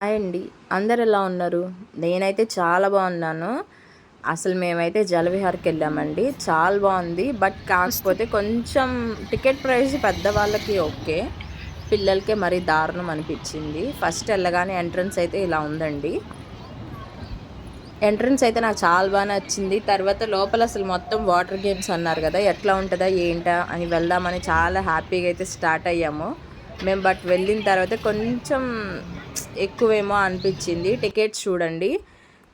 Hi అండి. అందరు ఎలా ఉన్నారు? నేనైతే చాలా బాగున్నాను. అసలు మేమైతే జలవిహార్కి వెళ్ళామండి. చాలా బాగుంది. బట్ కాకపోతే కొంచెం టికెట్ ప్రైస్ పెద్దవాళ్ళకి ఓకే. పిల్లలకే మరీ దారుణం అనిపించింది. ఫస్ట్ వెళ్ళగానే ఎంట్రన్స్ అయితే ఇలా ఉందండి. ఎంట్రన్స్ అయితే నాకు చాలా బాగా నచ్చింది. తర్వాత లోపల అసలు మొత్తం వాటర్ గేమ్స్ అన్నారు కదా ఎట్లా ఉంటుందా ఏంటా అని వెళ్దామని చాలా హ్యాపీగా అయితే స్టార్ట్ అయ్యాము. మేము బట్ వెళ్ళిన తర్వాత కొంచెం ఎక్కువేమో అనిపించింది. టికెట్స్ చూడండి.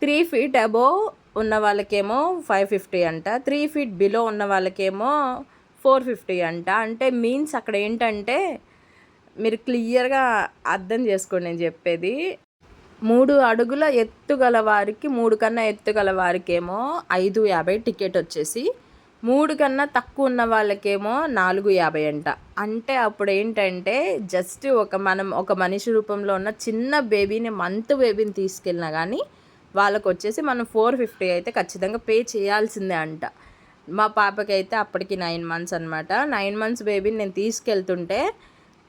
త్రీ ఫీట్ అబోవ్ ఉన్న వాళ్ళకేమో ఫైవ్ ఫిఫ్టీ అంట. త్రీ ఫీట్ బిలో ఉన్న వాళ్ళకేమో ఫోర్ ఫిఫ్టీ అంట. అంటే మీన్స్ అక్కడ ఏంటంటే మీరు క్లియర్గా అర్థం చేసుకోండి నేను చెప్పేది. మూడు అడుగుల ఎత్తుగల వారికి మూడు కన్నా ఎత్తుగల వారికేమో ఐదు యాభై టికెట్ వచ్చేసి మూడు కన్నా తక్కువ ఉన్న వాళ్ళకేమో నాలుగు యాభై అంట. అంటే అప్పుడు ఏంటంటే జస్ట్ ఒక మనం ఒక మనిషి రూపంలో ఉన్న చిన్న బేబీని మంత్ బేబీని తీసుకెళ్ళినా కానీ వాళ్ళకు వచ్చేసి మనం ఫోర్ ఫిఫ్టీ అయితే ఖచ్చితంగా పే చేయాల్సిందే అంట. మా పాపకి అయితే అప్పటికి నైన్ మంత్స్ అనమాట నైన్ మంత్స్ బేబీని నేను తీసుకెళ్తుంటే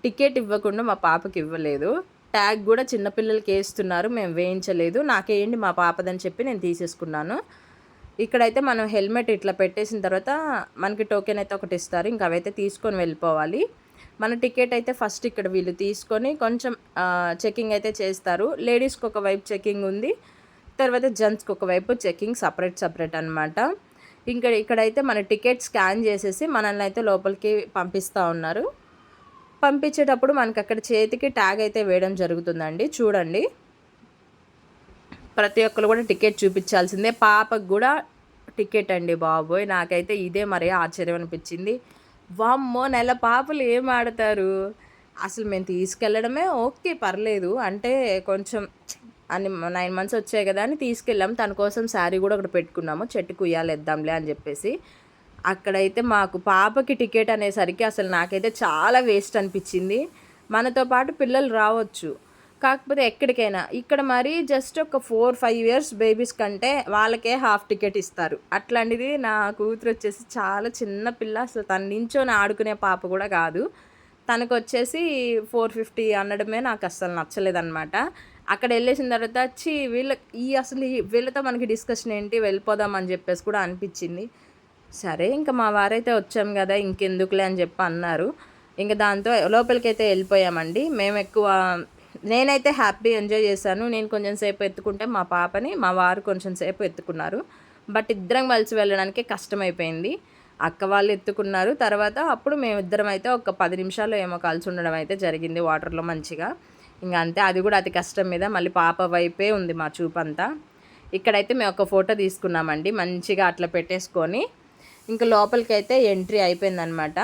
టికెట్ ఇవ్వకుండా మా పాపకి ఇవ్వలేదు. ట్యాగ్ కూడా చిన్నపిల్లలకి వేస్తున్నారు మేము వేయించలేదు. నాకేంటి మా పాపదని చెప్పి నేను తీసేసుకున్నాను. ఇక్కడైతే మనం హెల్మెట్ ఇట్లా పెట్టేసిన తర్వాత మనకి టోకెన్ అయితే ఒకటి ఇస్తారు. ఇంకా అవైతే తీసుకొని వెళ్ళిపోవాలి. మన టికెట్ అయితే ఫస్ట్ ఇక్కడ వీళ్ళు తీసుకొని కొంచెం చెకింగ్ అయితే చేస్తారు. లేడీస్కి ఒక వైపు చెకింగ్ ఉంది. తర్వాత జెంట్స్కి ఒక వైపు చెకింగ్ సపరేట్ సపరేట్ అనమాట ఇంకా ఇక్కడైతే మన టికెట్ స్కాన్ చేసేసి మనల్ని అయితే లోపలికి పంపిస్తూ ఉన్నారు. పంపించేటప్పుడు మనకి అక్కడ చేతికి ట్యాగ్ అయితే వేయడం జరుగుతుందండి. చూడండి. ప్రతి ఒక్కరు కూడా టికెట్ చూపించాల్సిందే. పాపకు కూడా టికెట్ అండి బాబోయ్. నాకైతే ఇదే మరీ ఆశ్చర్యం అనిపించింది. వామ్మో నెల పాపలు ఏం ఆడతారు? అసలు మేము తీసుకెళ్ళడమే ఓకే పర్లేదు. అంటే కొంచెం అని నైన్ మంత్స్ వచ్చాయి కదా అని తీసుకెళ్ళాం. తన కోసం శారీ కూడా ఒకటి పెట్టుకున్నాము. చెట్టు కుయ్యాలేద్దాంలే అని చెప్పేసి. అక్కడైతే మాకు పాపకి టికెట్ అనేసరికి అసలు నాకైతే చాలా వేస్ట్ అనిపించింది. మనతో పాటు పిల్లలు రావచ్చు. కాకపోతే ఎక్కడికైనా. ఇక్కడ మరీ జస్ట్ ఒక ఫోర్ ఫైవ్ ఇయర్స్ బేబీస్ కంటే వాళ్ళకే హాఫ్ టికెట్ ఇస్తారు. అట్లాంటిది నా కూతురు వచ్చేసి చాలా చిన్న పిల్ల. అసలు తన నించోని ఆడుకునే పాప కూడా కాదు. తనకు వచ్చేసి ఫోర్ ఫిఫ్టీ అనడమే నాకు అస్సలు నచ్చలేదన్నమాట. అక్కడ వెళ్ళేసిన తర్వాత వచ్చి వీళ్ళ ఈ అసలు వీళ్ళతో మనకి డిస్కషన్ ఏంటి? వెళ్ళిపోదాం అని చెప్పేసి కూడా అనిపించింది. సరే ఇంకా మా వారైతే వచ్చాం కదా ఇంకెందుకులే అని చెప్పి అన్నారు. ఇంకా దాంతో లోపలికి అయితే వెళ్ళిపోయామండి. మేము ఎక్కువ నేనైతే హ్యాపీ ఎంజాయ్ చేశాను. నేను కొంచెం సేపు ఎత్తుకుంటే మా పాపని మా వారు కొంచెం సేపు ఎత్తుకున్నారు. బట్ ఇద్దరం కలిసి వెళ్ళడానికి కష్టమైపోయింది. అక్క వాళ్ళు ఎత్తుకున్నారు. తర్వాత అప్పుడు మేమిద్దరం అయితే ఒక పది నిమిషాలు ఏమో కలిసి ఉండడం అయితే జరిగింది వాటర్లో మంచిగా. ఇంకా అంతే అది కూడా అతి కష్టం మీద మళ్ళీ పాప వైపే ఉంది మా చూపంతా. ఇక్కడైతే మేము ఒక ఫోటో తీసుకున్నామండి మంచిగా అట్లా పెట్టేసుకొని. ఇంకా లోపలికి అయితే ఎంట్రీ అయిపోయిందనమాట.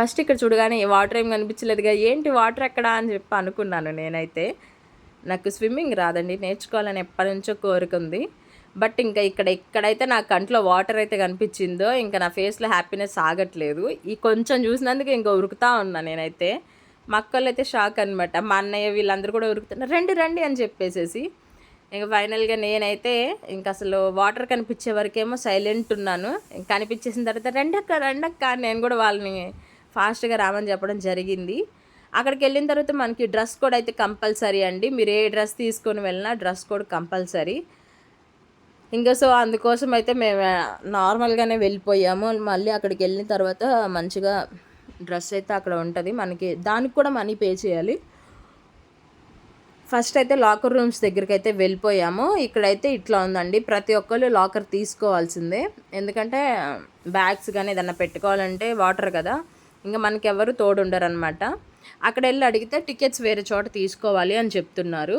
ఫస్ట్ ఇక్కడ చూడగానే వాటర్ ఏం కనిపించలేదుగా. ఏంటి వాటర్ ఎక్కడ అని చెప్పి అనుకున్నాను నేనైతే. నాకు స్విమ్మింగ్ రాదండి నేర్చుకోవాలని ఎప్పటి నుంచో ఉంది. బట్ ఇంకా ఇక్కడ ఎక్కడైతే నా కంట్లో వాటర్ అయితే కనిపించిందో ఇంకా నా ఫేస్లో హ్యాపీనెస్ ఆగట్లేదు. ఈ కొంచెం చూసినందుకు ఇంకా ఉరుకుతా ఉన్నా నేనైతే. మా అక్కలు అయితే షాక్ అనమాట మా అన్నయ్య వీళ్ళందరూ కూడా ఉరుకుతున్నారు. రండి రండి అని చెప్పేసేసి ఇంకా ఫైనల్గా నేనైతే ఇంకా అసలు వాటర్ కనిపించే వరకేమో సైలెంట్ ఉన్నాను. కనిపించేసిన తర్వాత రెండక్క రెండక్క నేను కూడా వాళ్ళని ఫాస్ట్గా రామని చెప్పడం జరిగింది. అక్కడికి వెళ్ళిన తర్వాత మనకి డ్రెస్ కోడ్ అయితే కంపల్సరీ అండి. మీరు ఏ డ్రెస్ తీసుకొని వెళ్ళినా డ్రెస్ కోడ్ కంపల్సరీ. ఇంకా సో అందుకోసం అయితే మేము నార్మల్గానే వెళ్ళిపోయాము. మళ్ళీ అక్కడికి వెళ్ళిన తర్వాత మంచిగా డ్రెస్ అయితే అక్కడ ఉంటుంది. మనకి దానికి కూడా మనీ పే చేయాలి. ఫస్ట్ అయితే లాకర్ రూమ్స్ దగ్గరికి అయితే వెళ్ళిపోయాము. ఇక్కడైతే ఇట్లా ఉందండి. ప్రతి ఒక్కరు లాకర్ తీసుకోవాల్సిందే. ఎందుకంటే బ్యాగ్స్ కానీ ఏదన్నా పెట్టుకోవాలంటే వాటర్ కదా. ఇంకా మనకి ఎవరు తోడుండరు అనమాట అక్కడ వెళ్ళి అడిగితే టికెట్స్ వేరే చోట తీసుకోవాలి అని చెప్తున్నారు.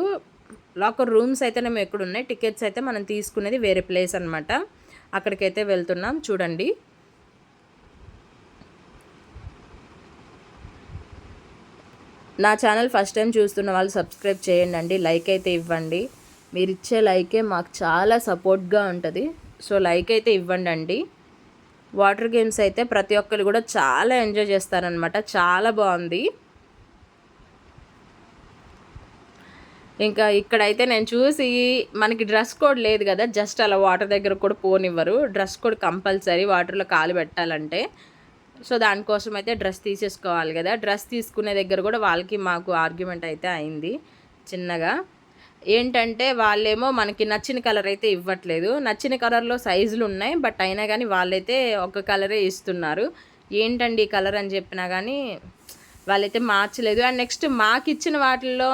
లాకర్ రూమ్స్ అయితే మేము ఎక్కడ ఉన్నాయి టికెట్స్ అయితే మనం తీసుకునేది వేరే ప్లేస్ అనమాట అక్కడికైతే వెళ్తున్నాం చూడండి. నా ఛానల్ ఫస్ట్ టైం చూస్తున్న వాళ్ళు సబ్స్క్రైబ్ చేయండి అండి లైక్ అయితే ఇవ్వండి. మీరు ఇచ్చే లైకే మాకు చాలా సపోర్ట్గా ఉంటుంది. సో లైక్ అయితే ఇవ్వండి అండి వాటర్ గేమ్స్ అయితే ప్రతి ఒక్కరు కూడా చాలా ఎంజాయ్ చేస్తారనమాట చాలా బాగుంది. ఇంకా ఇక్కడైతే నేను చూసి మనకి డ్రెస్ కోడ్ లేదు కదా జస్ట్ అలా వాటర్ దగ్గర కూడా పోనివ్వరు. డ్రెస్ కోడ్ కంపల్సరీ వాటర్లో కాలు పెట్టాలంటే. సో దానికోసం అయితే డ్రెస్ తీసేసుకోవాలి కదా. డ్రెస్ తీసుకునే దగ్గర కూడా వాళ్ళకి మాకు ఆర్గ్యుమెంట్ అయితే అయింది చిన్నగా. ఏంటంటే వాళ్ళేమో మనకి నచ్చిన కలర్ అయితే ఇవ్వట్లేదు. నచ్చిన కలర్లో సైజులు ఉన్నాయి బట్ అయినా కానీ వాళ్ళైతే ఒక కలరే ఇస్తున్నారు. ఏంటండి ఈ కలర్ అని చెప్పినా కానీ వాళ్ళైతే మార్చలేదు. అండ్ నెక్స్ట్ మాకు ఇచ్చిన వాటిల్లో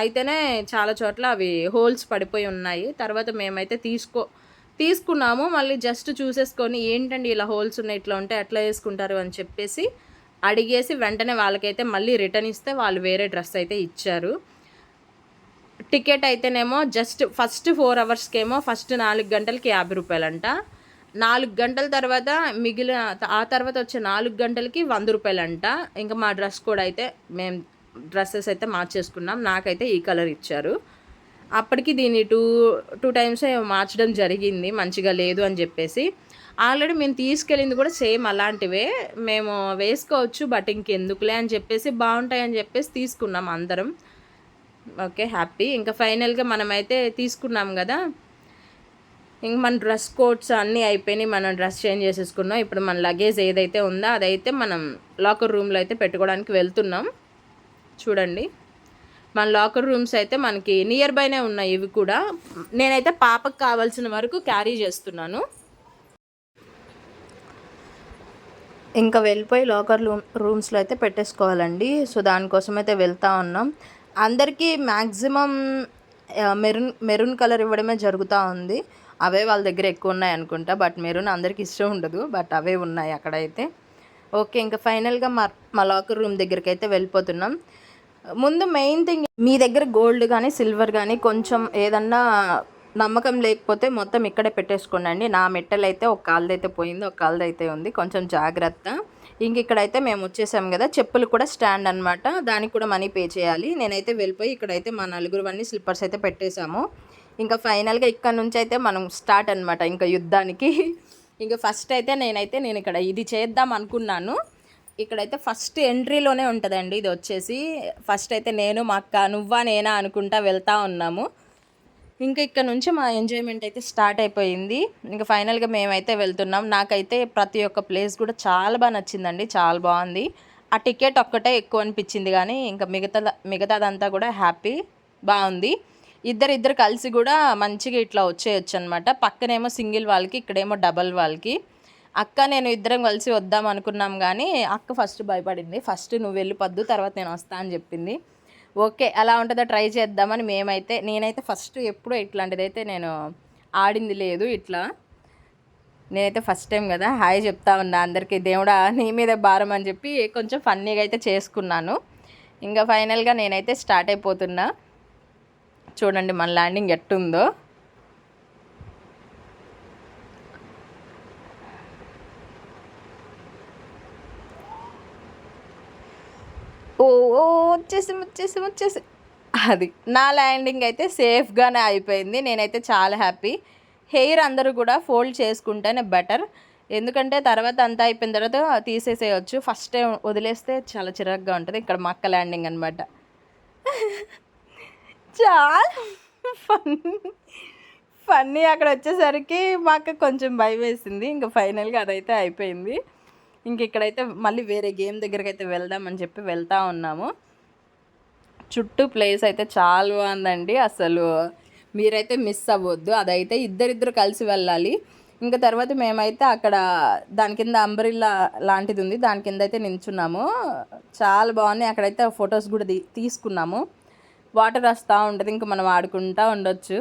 అయితేనే చాలా చోట్ల అవి హోల్స్ పడిపోయి ఉన్నాయి. తర్వాత మేమైతే తీసుకో తీసుకున్నాము. మళ్ళీ జస్ట్ చూసేసుకొని ఏంటండి ఇలా హోల్స్ ఉన్నాయి ఇట్లా ఉంటే ఎట్లా వేసుకుంటారు అని చెప్పేసి అడిగేసి వెంటనే వాళ్ళకైతే మళ్ళీ రిటర్న్ ఇస్తే వాళ్ళు వేరే డ్రెస్ అయితే ఇచ్చారు. టికెట్ అయితేనేమో జస్ట్ ఫస్ట్ ఫోర్ అవర్స్కేమో ఫస్ట్ నాలుగు గంటలకి యాభై రూపాయలంట. నాలుగు గంటల తర్వాత మిగిలిన ఆ తర్వాత వచ్చే నాలుగు గంటలకి వంద రూపాయలంట. ఇంకా మా డ్రెస్ కూడా అయితే మేము డ్రెస్సెస్ అయితే మార్చేసుకున్నాం. నాకైతే ఈ కలర్ ఇచ్చారు. అప్పటికి దీన్ని టూ టూ టైమ్స్ మార్చడం జరిగింది. మంచిగా లేదు అని చెప్పేసి. ఆల్రెడీ మేము తీసుకెళ్ళింది కూడా సేమ్ అలాంటివే. మేము వేసుకోవచ్చు బట్ ఇంకెందుకులే అని చెప్పేసి బాగుంటాయి అని చెప్పేసి తీసుకున్నాం అందరం. Okay happy. ఇంకా ఫైనల్గా మనమైతే తీసుకున్నాం కదా. ఇంక మన డ్రెస్ కోడ్స్ అన్నీ అయిపోయినాయి మనం డ్రెస్ చేంజ్ చేసేసుకున్నాం. ఇప్పుడు మన లగేజ్ ఏదైతే ఉందో అదైతే మనం లాకర్ రూమ్లో అయితే పెట్టుకోవడానికి వెళ్తున్నాం. చూడండి. మన లాకర్ రూమ్స్ అయితే మనకి నియర్ బైనే ఉన్నాయి ఇవి కూడా. నేనైతే పాపకు కావాల్సిన వరకు క్యారీ చేస్తున్నాను. ఇంకా వెళ్ళిపోయి లాకర్ రూమ్ రూమ్స్లో అయితే పెట్టేసుకోవాలండి. సో దానికోసం అయితే వెళ్తా ఉన్నాం. అందరికీ మ్యాక్సిమం మెరూన్ మెరూన్ కలర్ ఇవ్వడమే జరుగుతూ ఉంది. అవే వాళ్ళ దగ్గర ఎక్కువ ఉన్నాయి అనుకుంటా బట్ మెరూన్ అందరికి ఇష్టం ఉండదు బట్ అవే ఉన్నాయి అక్కడైతే. ఓకే ఇంకా ఫైనల్గా మా మా లాకర్ రూమ్ దగ్గరికి అయితే వెళ్ళిపోతున్నాం. ముందు మెయిన్ థింగ్ మీ దగ్గర గోల్డ్ కానీ సిల్వర్ కానీ కొంచెం ఏదన్నా నమ్మకం లేకపోతే మొత్తం ఇక్కడే పెట్టేసుకోండి. నా మెట్టలు అయితే ఒక కాళ్ళదైతే పోయింది ఒక కాళ్ళదైతే ఉంది. కొంచెం జాగ్రత్త. ఇంక ఇక్కడైతే మేము వచ్చేసాం కదా చెప్పులు కూడా స్టాండ్ అనమాట దానికి కూడా మనీ పే చేయాలి. నేనైతే వెళ్ళిపోయి ఇక్కడైతే మా నలుగురు అన్ని స్లిప్పర్స్ అయితే పెట్టేశాము. ఇంకా ఫైనల్గా ఇక్కడ నుంచి అయితే మనం స్టార్ట్ అనమాట ఇంకా యుద్ధానికి. ఇంకా ఫస్ట్ అయితే నేనైతే నేను ఇక్కడ ఇది చేద్దాం అనుకున్నాను. ఇక్కడైతే ఫస్ట్ ఎంట్రీలోనే ఉంటుందండి ఇది వచ్చేసి. ఫస్ట్ అయితే నేను మా అక్క నువ్వా నేనా అనుకుంటా వెళ్తా ఉన్నాము. ఇంకా ఇక్కడ నుంచి మా ఎంజాయ్మెంట్ అయితే స్టార్ట్ అయిపోయింది. ఇంకా ఫైనల్గా మేమైతే వెళ్తున్నాం. నాకైతే ప్రతి ఒక్క ప్లేస్ కూడా చాలా బాగా నచ్చిందండి. చాలా బాగుంది. ఆ టికెట్ ఒక్కటే ఎక్కువ అనిపించింది కానీ ఇంకా మిగతా మిగతాదంతా కూడా హ్యాపీ బాగుంది. ఇద్దరు ఇద్దరు కలిసి కూడా మంచిగా ఇట్లా వచ్చేయచ్చు అనమాట పక్కనేమో సింగిల్ వాళ్ళకి ఇక్కడేమో డబల్ వాళ్ళకి. అక్క నేను ఇద్దరం కలిసి వద్దాం అనుకున్నాం కానీ అక్క ఫస్ట్ భయపడింది. ఫస్ట్ నువ్వు వెళ్ళిపోద్దు తర్వాత నేను వస్తా అని చెప్పింది. ఓకే అలా ఉంటుందో? ట్రై చేద్దామని మేమైతే నేనైతే ఫస్ట్ ఎప్పుడూ ఇట్లాంటిదైతే నేను ఆడింది లేదు ఇట్లా. నేనైతే ఫస్ట్ టైం కదా హాయ్ చెప్తా ఉన్నా అందరికీ. దేవుడా నీ మీద భారం అని చెప్పి కొంచెం ఫన్నీగా అయితే చేసుకున్నాను. ఇంకా ఫైనల్గా నేనైతే స్టార్ట్ అయిపోతున్నా. చూడండి మన ల్యాండింగ్ ఎట్టుందో. ఓ వచ్చేసి వచ్చేసి వచ్చేసి. అది నా ల్యాండింగ్ అయితే సేఫ్గానే అయిపోయింది. నేనైతే చాలా హ్యాపీ హెయిర్ అందరూ కూడా ఫోల్డ్ చేసుకుంటేనే బెటర్ ఎందుకంటే తర్వాత అంతా అయిపోయిన తర్వాత తీసేసేయచ్చు. ఫస్ట్ వదిలేస్తే చాలా చిరాగ్గా ఉంటుంది. ఇక్కడ మక్క ల్యాండింగ్ అనమాట చాలా ఫన్నీ ఫన్నీ అక్కడ వచ్చేసరికి మాకు కొంచెం భయం వేసింది ఇంకా ఫైనల్గా అదైతే అయిపోయింది. ఇంక ఇక్కడైతే మళ్ళీ వేరే గేమ్ దగ్గరికి అయితే వెళ్దామని చెప్పి వెళ్తా ఉన్నాము. చుట్టూ ప్లేస్ అయితే చాలా బాగుందండి అసలు మీరైతే మిస్ అవ్వద్దు. అదైతే ఇద్దరిద్దరు కలిసి వెళ్ళాలి. ఇంకా తర్వాత మేమైతే అక్కడ దాని కింద అంబ్రిల్లా లాంటిది ఉంది. దాని కింద అయితే నించున్నాము. చాలా బాగున్నాయి. అక్కడైతే ఫొటోస్ కూడా తీసుకున్నాము. వాటర్ వస్తూ ఉంటుంది. ఇంకా మనం ఆడుకుంటూ ఉండొచ్చు.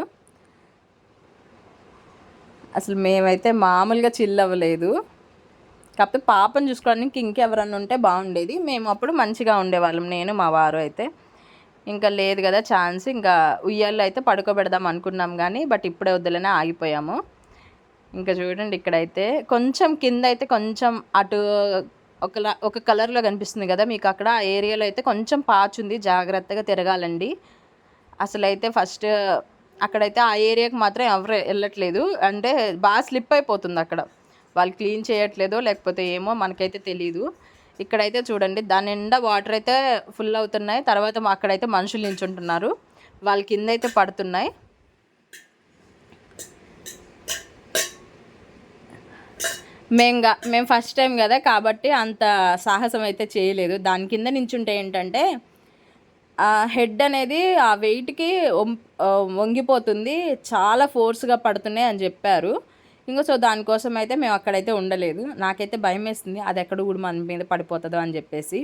అసలు మేమైతే మామూలుగా చిల్ అవ్వలేదు. కాకపోతే పాపను చూసుకోవడానికి ఇంకెవరన్నా ఉంటే బాగుండేది. మేము అప్పుడు మంచిగా ఉండేవాళ్ళం. నేను మా వారు అయితే. ఇంకా లేదు కదా ఛాన్స్. ఇంకా ఉయ్యాల్లో అయితే పడుకోబెడదాం అనుకున్నాం కానీ బట్ ఇప్పుడే వద్దులనే ఆగిపోయాము. ఇంకా చూడండి ఇక్కడైతే కొంచెం కింద అయితే కొంచెం అటు ఒకలా ఒక కలర్లో కనిపిస్తుంది కదా మీకు అక్కడ ఆ ఏరియాలో అయితే కొంచెం పాచుంది జాగ్రత్తగా తిరగాలండి. అసలు అయితే ఫస్ట్ అక్కడైతే ఆ ఏరియాకి మాత్రం ఎవరు వెళ్ళట్లేదు. అంటే బాగా స్లిప్ అయిపోతుంది అక్కడ. వాళ్ళు క్లీన్ చేయట్లేదో లేకపోతే ఏమో మనకైతే తెలియదు ఇక్కడైతే చూడండి దాని నిండా వాటర్ అయితే ఫుల్ అవుతున్నాయి. తర్వాత అక్కడైతే మనుషులు నించుంటున్నారు వాళ్ళ కింద అయితే పడుతున్నాయి. మేము గా మేము ఫస్ట్ టైం కదా కాబట్టి అంత సాహసం అయితే చేయలేదు. దాని కింద నించుంటే ఏంటంటే ఆ హెడ్ అనేది ఆ వెయిట్కి వంగిపోతుంది. చాలా ఫోర్స్గా పడుతున్నాయి అని చెప్పారు. ఇంకో సో దానికోసం అయితే మేము అక్కడైతే ఉండలేదు. నాకైతే భయం వేస్తుంది అది ఎక్కడ కూడా మన మీద పడిపోతుందో అని చెప్పేసి.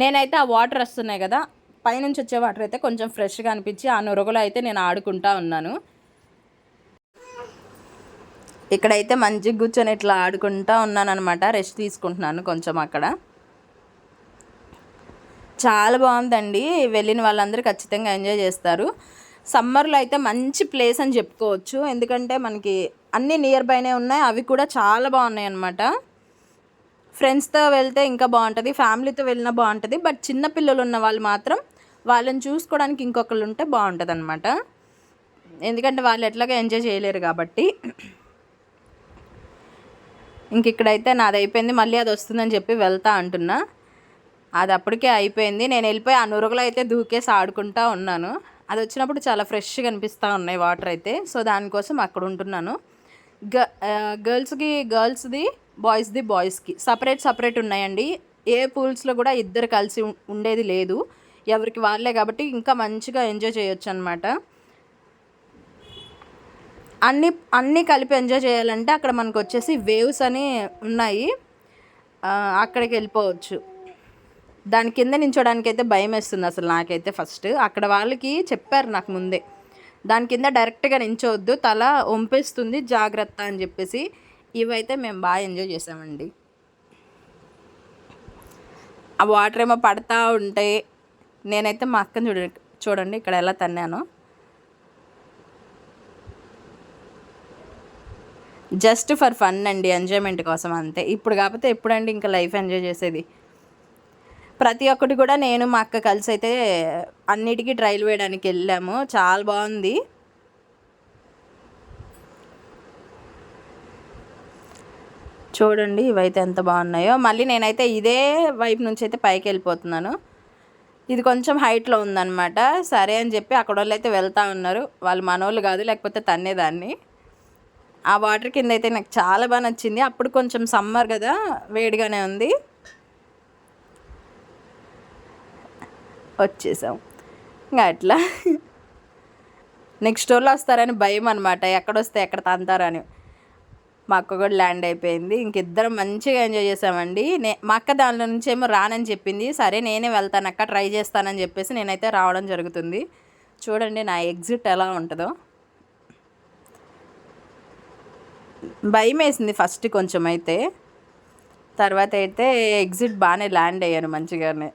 నేనైతే ఆ వాటర్ వస్తున్నాయి కదా పైనుంచి వచ్చే వాటర్ అయితే కొంచెం ఫ్రెష్గా అనిపించి ఆ నురగలో అయితే నేను ఆడుకుంటా ఉన్నాను. ఇక్కడైతే మంచిగా కూర్చొని ఇట్లా ఆడుకుంటా ఉన్నాను అనమాట రెస్ట్ తీసుకుంటున్నాను కొంచెం అక్కడ. చాలా బాగుందండి వెళ్ళిన వాళ్ళందరూ ఖచ్చితంగా ఎంజాయ్ చేస్తారు. సమ్మర్లో అయితే మంచి ప్లేస్ అని చెప్పుకోవచ్చు. ఎందుకంటే మనకి అన్నీ నియర్ బైనే ఉన్నాయి. అవి కూడా చాలా బాగున్నాయి అన్నమాట. ఫ్రెండ్స్తో వెళ్తే ఇంకా బాగుంటుంది. ఫ్యామిలీతో వెళ్ళినా బాగుంటుంది. బట్ చిన్న పిల్లలు ఉన్న వాళ్ళు మాత్రం వాళ్ళని చూసుకోవడానికి ఇంకొకళ్ళు ఉంటే బాగుంటుంది అనమాట ఎందుకంటే వాళ్ళు ఎట్లాగా ఎంజాయ్ చేయలేరు కాబట్టి. ఇంక ఇక్కడైతే నాది అయిపోయింది. మళ్ళీ అది వస్తుందని చెప్పి వెళ్తా అంటున్నా. అది అప్పటికే అయిపోయింది. నేను వెళ్ళిపోయి ఆ నురుగులో అయితే దూకేసి ఆడుకుంటా ఉన్నాను. అది వచ్చినప్పుడు చాలా ఫ్రెష్గా అనిపిస్తూ ఉన్నాయి వాటర్ అయితే. సో దానికోసం అక్కడ ఉంటున్నాను. గ గర్ల్స్కి గర్ల్స్ది బాయ్స్ది బాయ్స్కి సపరేట్ సపరేట్ ఉన్నాయండి. ఏ పూల్స్లో కూడా ఇద్దరు కలిసి ఉండేది లేదు. ఎవరికి వాళ్ళే కాబట్టి ఇంకా మంచిగా ఎంజాయ్ చేయొచ్చు అనమాట అన్ని అన్నీ కలిపి ఎంజాయ్ చేయాలంటే అక్కడ మనకు వచ్చేసి వేవ్స్ అని ఉన్నాయి. అక్కడికి వెళ్ళిపోవచ్చు దాని కింద నించోడానికి అయితే భయం వేస్తుంది అసలు నాకైతే ఫస్ట్. అక్కడ వాళ్ళకి చెప్పారు నాకు ముందే. దాని కింద డైరెక్ట్గా నించోవద్దు తల వంపేస్తుంది జాగ్రత్త అని చెప్పేసి. ఇవైతే మేము బాగా ఎంజాయ్ చేసామండి. ఆ వాటర్ ఏమో పడతా ఉంటే నేనైతే మా అక్కని చూడండి చూడండి ఇక్కడ ఎలా తన్నాను. జస్ట్ ఫర్ ఫన్ అండి ఎంజాయ్మెంట్ కోసం అంతే. ఇప్పుడు కాకపోతే ఎప్పుడండి ఇంకా లైఫ్ ఎంజాయ్ చేసేది? ప్రతి ఒక్కటి కూడా నేను మా అక్క కలిసి అయితే అన్నిటికీ ట్రైల్ వేయడానికి వెళ్ళాము. చాలా బాగుంది. చూడండి ఇవైతే ఎంత బాగున్నాయో. మళ్ళీ నేనైతే ఇదే వైపు నుంచి అయితే పైకి వెళ్ళిపోతున్నాను. ఇది కొంచెం హైట్లో ఉందన్నమాట. సరే అని చెప్పి అక్కడ వాళ్ళు అయితే వెళ్తా ఉన్నారు. వాళ్ళు మనోళ్ళు కాదు లేకపోతే తన్నేదాన్ని ఆ వాటర్ కింద అయితే నాకు చాలా బాగా నచ్చింది. అప్పుడు కొంచెం సమ్మర్ కదా వేడిగానే ఉంది. వచ్చేసాం. ఇంకా అట్లా నెక్స్ట్ వాళ్ళు వస్తారని భయం అనమాట ఎక్కడొస్తే ఎక్కడ తంతారని మా అక్క కూడా ల్యాండ్ అయిపోయింది. ఇంకిద్దరం మంచిగా ఎంజాయ్ చేసామండి. నే మా అక్క దానిలో నుంచి ఏమో రానని చెప్పింది. సరే నేనే వెళ్తాను అక్క ట్రై చేస్తానని చెప్పేసి నేనైతే రావడం జరుగుతుంది. చూడండి నా ఎగ్జిట్ ఎలా ఉంటుందో. భయం వేసింది ఫస్ట్ కొంచెం అయితే. తర్వాత అయితే ఎగ్జిట్ బాగానే ల్యాండ్ అయ్యాను మంచిగానే.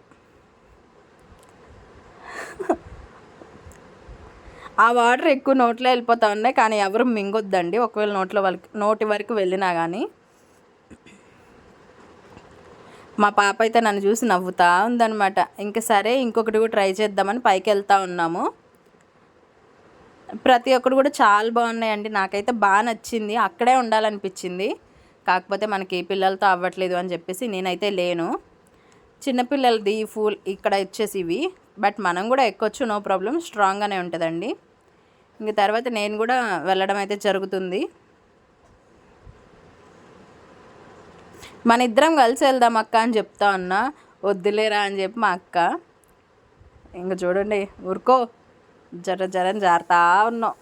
ఆ వాటర్ ఎక్కువ నోట్లో వెళ్ళిపోతా ఉన్నాయి కానీ ఎవరు మింగొద్దండి. ఒకవేళ నోట్లో వాళ్ళకి నోటి వరకు వెళ్ళినా కానీ మా పాప అయితే నన్ను చూసి నవ్వుతా ఉందనమాట ఇంకా సరే ఇంకొకటి కూడా ట్రై చేద్దామని పైకి వెళ్తా ఉన్నాము. ప్రతి ఒక్కటి కూడా చాలా బాగున్నాయండి. నాకైతే బాగా నచ్చింది. అక్కడే ఉండాలనిపించింది. కాకపోతే మనకి పిల్లలతో అవ్వట్లేదు అని చెప్పేసి నేనైతే లేను. చిన్నపిల్లలది ఫూల్ ఇక్కడ వచ్చేసి ఇవి. బట్ మనం కూడా ఎక్కొచ్చు నో ప్రాబ్లం స్ట్రాంగ్గానే ఉంటుందండి. ఇంక తర్వాత నేను కూడా వెళ్ళడం అయితే జరుగుతుంది. మన ఇద్దరం కలిసి వెళ్దాం అక్క అని చెప్తా ఉన్నా వద్దులేరా అని చెప్పి మా అక్క. ఇంక చూడండి ఊరుకో జర జరం జారుతా ఉన్నాం.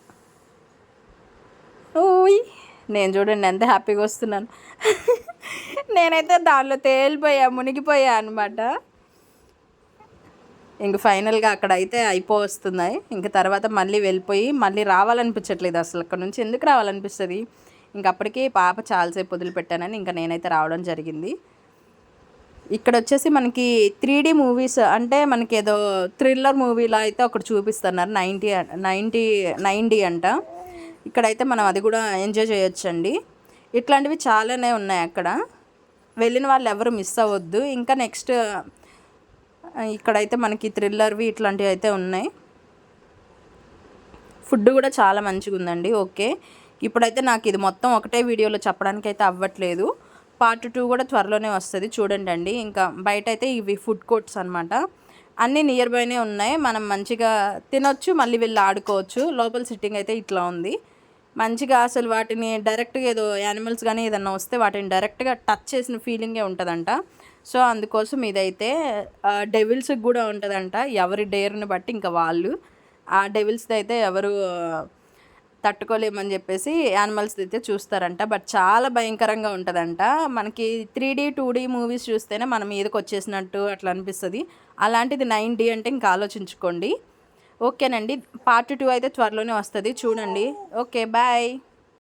ఊయ్ నేను చూడండి ఎంత హ్యాపీగా వస్తున్నాను. నేనైతే దానిలో తేలిపోయా మునిగిపోయా అనమాట ఇంక ఫైనల్గా అక్కడ అయితే అయిపోతున్నాయి ఇంక తర్వాత మళ్ళీ వెళ్ళిపోయి మళ్ళీ రావాలనిపించట్లేదు అసలు. అక్కడ నుంచి ఎందుకు రావాలనిపిస్తుంది? ఇంక అప్పటికి పాప చాలాసేపు వదిలిపెట్టానని ఇంకా నేనైతే రావడం జరిగింది. ఇక్కడ వచ్చేసి మనకి త్రీ డీ మూవీస్ అంటే మనకి ఏదో థ్రిల్లర్ మూవీలా అయితే ఒకటి చూపిస్తున్నారు. నైంటీ నైంటీ నైంటీ అంట. ఇక్కడైతే మనం అది కూడా ఎంజాయ్ చేయొచ్చండి. ఇట్లాంటివి చాలానే ఉన్నాయి అక్కడ. వెళ్ళిన వాళ్ళు ఎవరు మిస్ అవ్వద్దు. ఇంకా నెక్స్ట్ ఇక్కడైతే మనకి థ్రిల్లర్వి ఇట్లాంటివి అయితే ఉన్నాయి. ఫుడ్ కూడా చాలా మంచిగా ఉందండి ఓకే. ఇప్పుడైతే నాకు ఇది మొత్తం ఒకటే వీడియోలో చెప్పడానికి అయితే అవ్వట్లేదు. పార్ట్ టూ కూడా త్వరలోనే వస్తుంది చూడండి అండి ఇంకా బయట అయితే ఇవి ఫుడ్ కోర్ట్స్ అనమాట అన్నీ నియర్ బైనే ఉన్నాయి. మనం మంచిగా తినొచ్చు మళ్ళీ వెళ్ళి ఆడుకోవచ్చు. లోపల సిట్టింగ్ అయితే ఇట్లా ఉంది. మంచిగా అసలు వాటిని డైరెక్ట్గా ఏదో యానిమల్స్ కానీ ఏదన్నా వస్తే వాటిని డైరెక్ట్గా టచ్ చేసిన ఫీలింగే ఉంటుందంట. సో అందుకోసం ఇదైతే డెవిల్స్కి కూడా ఉంటుందంట. ఎవరి డేర్ని బట్టి ఇంకా వాళ్ళు. ఆ డెవిల్స్ది అయితే ఎవరు తట్టుకోలేమని చెప్పేసి యానిమల్స్ అయితే చూస్తారంట. బట్ చాలా భయంకరంగా ఉంటుందంట. మనకి three D two D movies చూస్తేనే మనం మీదకి వచ్చేసినట్టు అట్లా అనిపిస్తుంది. అలాంటిది నైన్ డీ అంటే ఇంకా ఆలోచించుకోండి. ఓకేనండి. పార్ట్ టూ అయితే త్వరలోనే వస్తుంది. చూడండి. Okay bye.